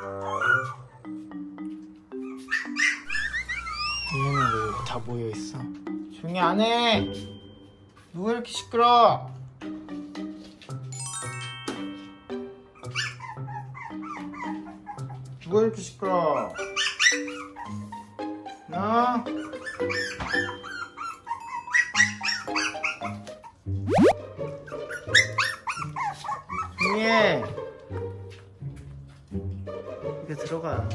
얘는 왜 여기 다 모여 있어? 조용히 안 해. 누가 이렇게 시끄러? 누가 이렇게 시끄러? 나? 조용히 해. 이게 들어가.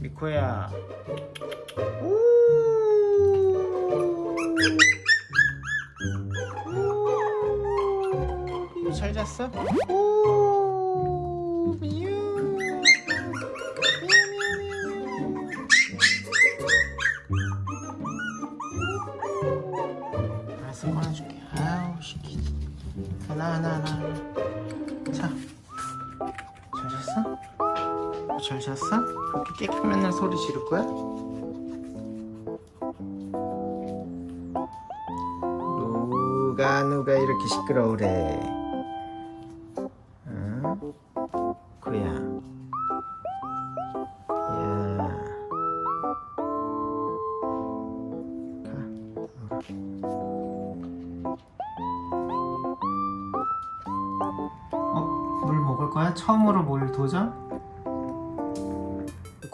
미코야. 잘 잤어? 우. 미유. 알았어 꺼내줄게. 아우 시키지. 하나 하나. 하나. 자. 잘 잤어? 어? 그렇게 깨끗 맨날 소리 지를 거야? 누가 누가 이렇게 시끄러우래? 응? 그야. 야. 가. 어? 물 먹을 거야? 처음으로 물 도전?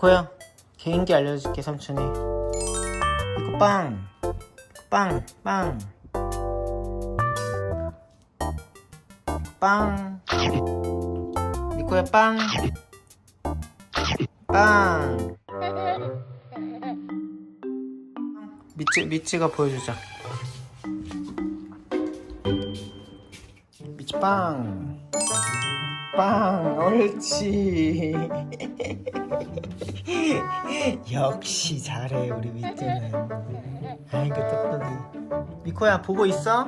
코야 개인기 알려줄게 삼촌이 이거 빵! 빵! 빵! 빵! 니코야 빵! 빵! 미찌, 미찌가 보여주자 미찌 빵! 빵! 옳지! 역시 잘해 우리 미트는 아이고 똑똑해 미코야 보고 있어?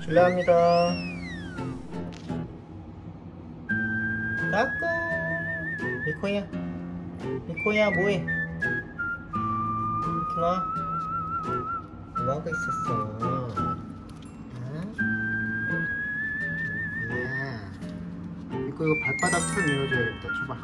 실례합니다. 까꿍. 미코야. 미코야 뭐해? 이렇게 와. 뭐하고 있었어 이거 발바닥 좀 밀어줘야겠다 줘봐